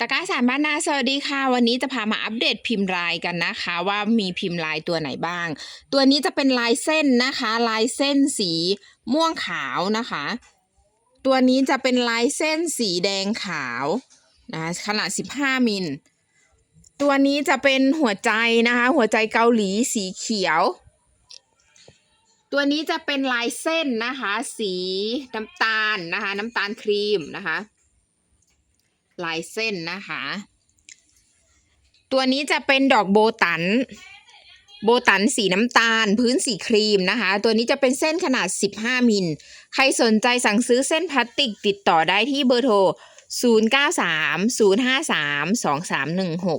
ตะกร้าสารบ้านนาสวัสดีค่ะ วันนี้จะพามาอัปเดตพิมพ์ลายกันนะคะ ว่ามีพิมพ์ลายตัวไหนบ้าง ตัวนี้จะเป็นลายเส้นนะคะ ลายเส้นสีม่วงขาวนะคะ ตัวนี้จะเป็นลายเส้นสีแดงขาวนะขนาด 15 มิล ตัวนี้จะเป็นหัวใจนะคะ หัวใจเกาหลีสีเขียว ตัวนี้จะเป็นลายเส้นนะคะ สีน้ำตาลนะคะ น้ำตาลครีมนะคะ ลายเส้นนะคะ ตัวนี้จะเป็นดอกโบตัน โบตันสีน้ำตาล พื้นสีครีมนะคะ ตัวนี้จะเป็นเส้นขนาด 15 มิล ใครสนใจสั่งซื้อเส้นพลาสติกติดต่อได้ที่เบอร์โทร093 053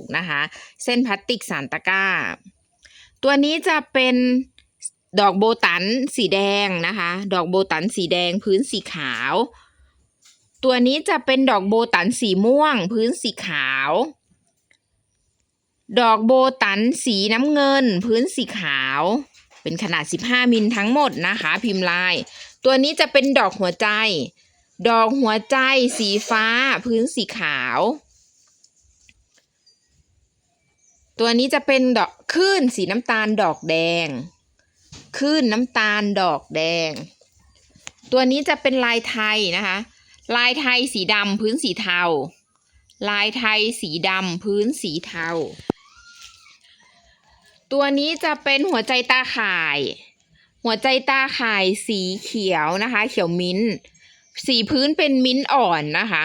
2316 นะคะ เส้นพลาสติกสานตะกร้า ตัวนี้จะเป็นดอกโบตันสีแดงนะคะ ดอกโบตันสีแดงพื้นสีขาว ตัวนี้จะเป็นดอกโบตันสีม่วง พื้นสีขาว ดอกโบตันสีน้ำเงิน พื้นสีขาว เป็นขนาด 15 มิลทั้งหมดนะคะ พิมพ์ลาย ตัวนี้จะเป็นดอกหัวใจ ดอกหัวใจสีฟ้า พื้นสีขาว ตัวนี้จะเป็นดอกคลื่นสีน้ำตาลดอกแดงคลื่นน้ำตาลดอกแดง ตัวนี้จะเป็นลายไทยนะคะ ลายไทยสีดำพื้นสีเทา ลายไทยสีดำพื้นสีเทา ตัวนี้จะเป็นหัวใจตาข่าย หัวใจตาข่ายสีเขียวนะคะ เขียวมิ้นท์สีพื้นเป็นมิ้นท์อ่อนนะคะ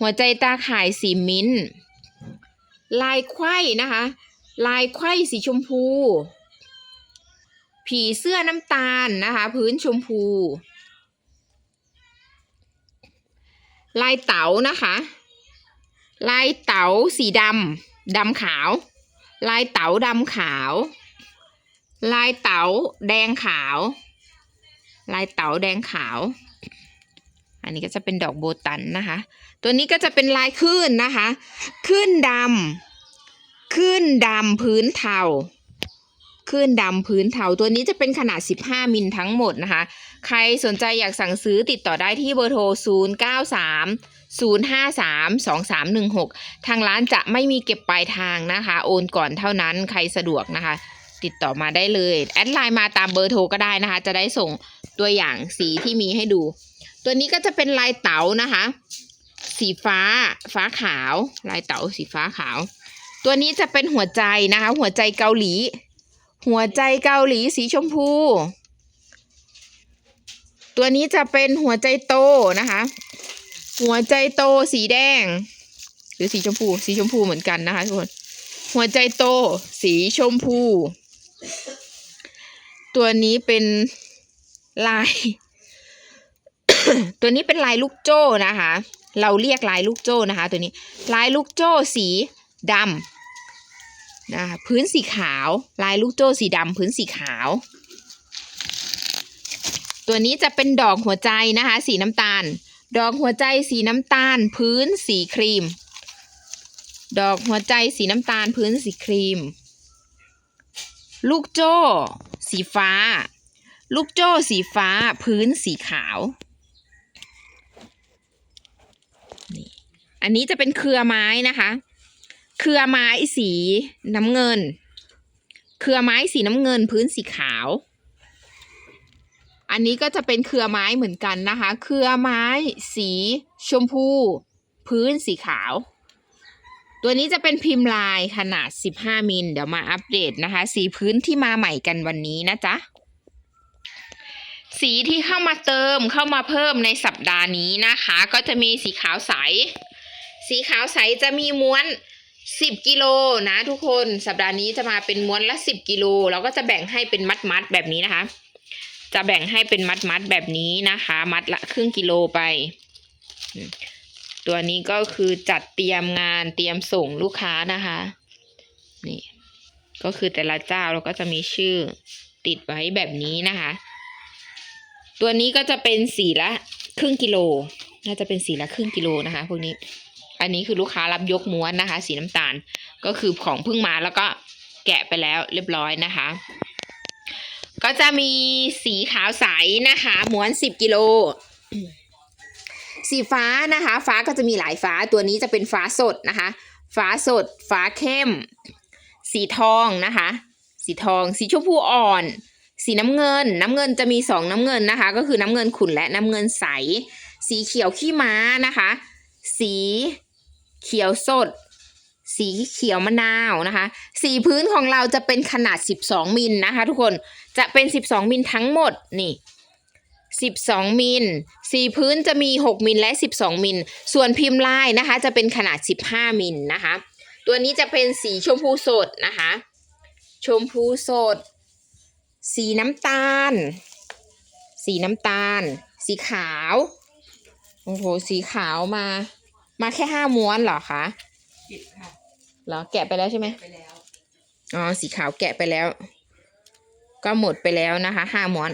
หัวใจตาข่ายสีมิ้นท์ลายไข่นะคะ ลายไข่สีชมพู ผีเสื้อน้ำตาลนะคะ พื้นชมพู ลายเต๋านะคะ ลายเต๋าสีดำดำขาว ลายเต๋าดำขาว ลายเต๋าแดงขาว ลายเต๋าแดงขาว อันนี้ก็จะเป็นดอกโบตันนะคะ ตัวนี้ก็จะเป็นลายขึ้นนะคะ ขึ้นดำขึ้นดำพื้นเทา ขึ้นดำพื้นเทาตัวนี้จะเป็นขนาด 15 มิลทั้งหมดนะคะ ใครสนใจอยากสั่งซื้อติดต่อได้ที่เบอร์โทร 093 053 2316 ทางร้านจะไม่มีเก็บปลายทางนะคะ โอนก่อนเท่านั้นใครสะดวกนะคะ ติดต่อมาได้เลย แอดไลน์มาตามเบอร์โทรก็ได้นะคะ จะได้ส่งตัวอย่างสีที่มีให้ดู ตัวนี้ก็จะเป็นลายเต๋านะคะ สีฟ้า ฟ้าขาว ลายเต๋าสีฟ้าขาว ตัวนี้จะเป็นหัวใจนะคะ หัวใจเกาหลี หัวใจเกาหลีสีชมพู ตัวนี้จะเป็นหัวใจโตนะคะ หัวใจโตสีแดง หรือสีชมพู สีชมพูเหมือนกันนะคะทุกคน หัวใจโตสีชมพู ตัวนี้เป็นลาย ตัวนี้เป็นลายลูกโจ้นะคะ เราเรียกลายลูกโจ้นะคะ ตัวนี้ ลายลูกโจ้สีดำ นะคะพื้นสีขาว ลายลูกโจ้สีดำพื้นสีขาว ตัวนี้จะเป็นดอกหัวใจนะคะ สีน้ำตาล ดอกหัวใจสีน้ำตาล พื้นสีครีม ดอกหัวใจสีน้ำตาล พื้นสีครีม ลูกโจ้ สีฟ้า ลูกโจ้สีฟ้า พื้นสีขาวนี่อันนี้จะเป็นเครือไม้นะคะ เครือไม้สีน้ำเงิน เครือไม้สีน้ำเงินพื้นสีขาว อันนี้ก็จะเป็นเครือไม้เหมือนกันนะคะ เครือไม้สีชมพู พื้นสีขาว ตัวนี้จะเป็นพิมพ์ลายขนาด 15 มิล เดี๋ยวมาอัปเดตนะคะ สีพื้นที่มาใหม่กันวันนี้นะจ๊ะสีที่เข้ามาเติมเข้ามาเพิ่มในสัปดาห์นี้นะคะ ก็จะมีสีขาวใส สีขาวใสจะมีม้วน 10กิโลนะทุกคนสัปดาห์นี้จะมาเป็นม้วนละ10กิโลแล้วก็จะแบ่งให้เป็นมัดมัดแบบนี้นะคะ จะแบ่งให้เป็นมัดมัดแบบนี้นะคะ มัดละครึ่งกิโลไป ตัวนี้ก็คือจัดเตรียมงานเตรียมส่งลูกค้านะคะ นี่ ก็คือแต่ละเจ้าเราก็จะมีชื่อติดไว้แบบนี้นะคะ ตัวนี้ก็จะเป็นสีละครึ่งกิโล น่าจะเป็นสีละครึ่งกิโลนะคะ พวกนี้ อันนี้คือลูกค้ารับยกม้วนนะคะ สีน้ำตาลก็คือของเพิ่งมาแล้วก็แกะไปแล้วเรียบร้อยนะคะ ก็จะมีสีขาวใสนะคะม้วนสิบกิโล สีฟ้านะคะ ฟ้าก็จะมีหลายฟ้าตัวนี้จะเป็นฟ้าสดนะคะ ฟ้าสด ฟ้าเข้ม สีทองนะคะ สีทอง สีชมพูอ่อน สีน้ำเงิน น้ำเงินจะมีสองน้ำเงินนะคะ ก็คือน้ำเงินขุ่นและน้ำเงินใส สีเขียวขี้ม้านะคะ สี เขียวสด สีเขียวมะนาวนะคะ สีพื้นของเราจะเป็นขนาด 12 มิลนะคะ ทุกคนจะเป็น 12 มิลทั้งหมดนี่12 มิล สีพื้นจะมี 6 มิลและ 12 มิล ส่วนพิมพ์ลายนะคะ จะเป็นขนาด 15 มิลนะคะ ตัวนี้จะเป็นสีชมพูสดนะคะ ชมพูสด สีน้ำตาล สีน้ำตาล สีขาว โอ้โห สีขาวมา มาแค่ห้าม้วนเหรอคะผิดค่ะเหรอแกะไปแล้วใช่ไหมไปแล้วอ๋อสีขาวแกะไปแล้ว ก็หมดไปแล้วนะคะห้าม้วน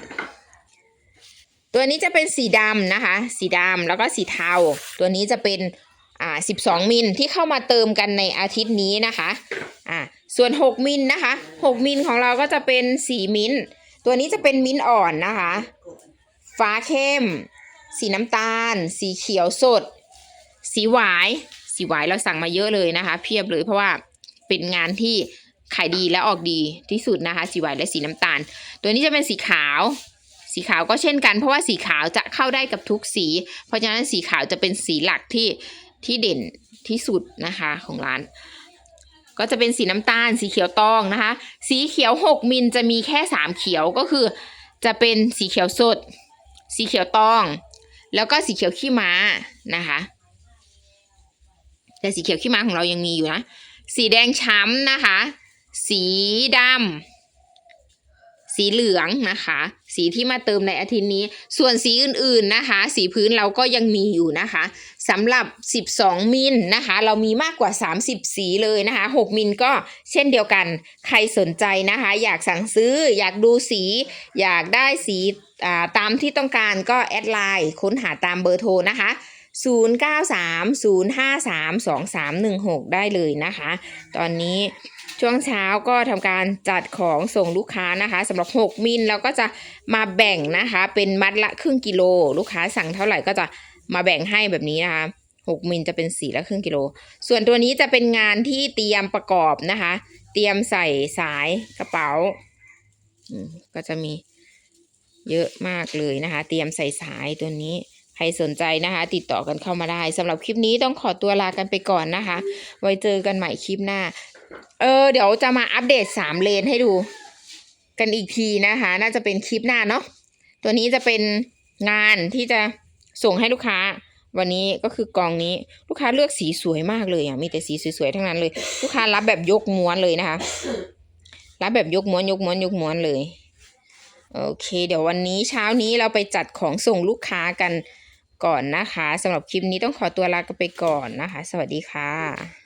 ตัวนี้จะเป็นสีดำนะคะ สีดำแล้วก็สีเทา ตัวนี้จะเป็นอ่าสิบสองมิลที่เข้ามาเติมกันในอาทิตย์นี้นะคะอ่าส่วนหกมิลนะคะหกมิลของเราก็จะเป็นสีมิ้นท์ตัวนี้จะเป็นมิ้นท์อ่อนนะคะ ฟ้าเข้ม สีน้ำตาล สีเขียวสด สีหวายสีหวายเราสั่งมาเยอะเลยนะคะ เพียบเลยเพราะว่าเป็นงานที่ขายดีและออกดีที่สุดนะคะ สีหวายและสีน้ำตาล ตัวนี้จะเป็นสีขาว สีขาวก็เช่นกัน เพราะว่าสีขาวจะเข้าได้กับทุกสี เพราะฉะนั้นสีขาวจะเป็นสีหลักที่ที่เด่นที่สุดนะคะของร้าน ก็จะเป็นสีน้ำตาล สีเขียวตองนะคะ สีเขียวหกมิลจะมีแค่สามเขียวก็คือ จะเป็นสีเขียวสด สีเขียวตอง แล้วก็สีเขียวขี้ม้านะคะ แต่สีเขียวขี้ม้าของเรายังมีอยู่นะ สีแดงช้ำนะคะ สีดำสีเหลืองนะคะ สีที่มาเติมในอาทิตย์นี้ ส่วนสีอื่นๆนะคะ สีพื้นเราก็ยังมีอยู่นะคะสำหรับ 12 มิลนะคะ เรามีมากกว่า 30 สีเลยนะคะ 6 มิลก็เช่นเดียวกัน ใครสนใจนะคะ อยากสั่งซื้อ อยากดูสี อยากได้สีตามที่ต้องการก็แอดไลน์ค้นหาตามเบอร์โทรนะคะ 0930532316 ได้เลยนะคะ ตอนนี้ช่วงเช้าก็ทำการจัดของส่งลูกค้านะคะสำหรับ 6 มิลเราก็จะมาแบ่งนะคะ เป็นมัดละครึ่งกิโล ลูกค้าสั่งเท่าไหร่ก็จะมาแบ่งให้แบบนี้นะคะ 6 มิลจะเป็นสีละครึ่งกิโล ส่วนตัวนี้จะเป็นงานที่เตรียมประกอบนะคะ เตรียมใส่สายกระเป๋าก็จะมีเยอะมากเลยนะคะ เตรียมใส่สายตัวนี้ ใครสนใจนะคะ ติดต่อกันเข้ามาได้สำหรับคลิปนี้ต้องขอตัวลากันไปก่อนนะคะ ไว้เจอกันใหม่คลิปหน้า เออ เดี๋ยวจะมาอัปเดตสามเลนให้ดูกันอีกทีนะคะ น่าจะเป็นคลิปหน้าเนาะตัวนี้จะเป็นงานที่จะส่งให้ลูกค้า วันนี้ก็คือกองนี้ลูกค้าเลือกสีสวยมากเลยอะมีแต่สีสวยๆทั้งนั้นเลย ลูกค้ารับแบบยกม้วนเลยนะคะ รับแบบยกม้วนยกม้วนยกม้วนเลยโอเค เดี๋ยววันนี้เช้านี้เราไปจัดของส่งลูกค้ากัน ก่อนนะคะสำหรับคลิปนี้ต้องขอตัวลากันไปก่อนนะคะ สวัสดีค่ะ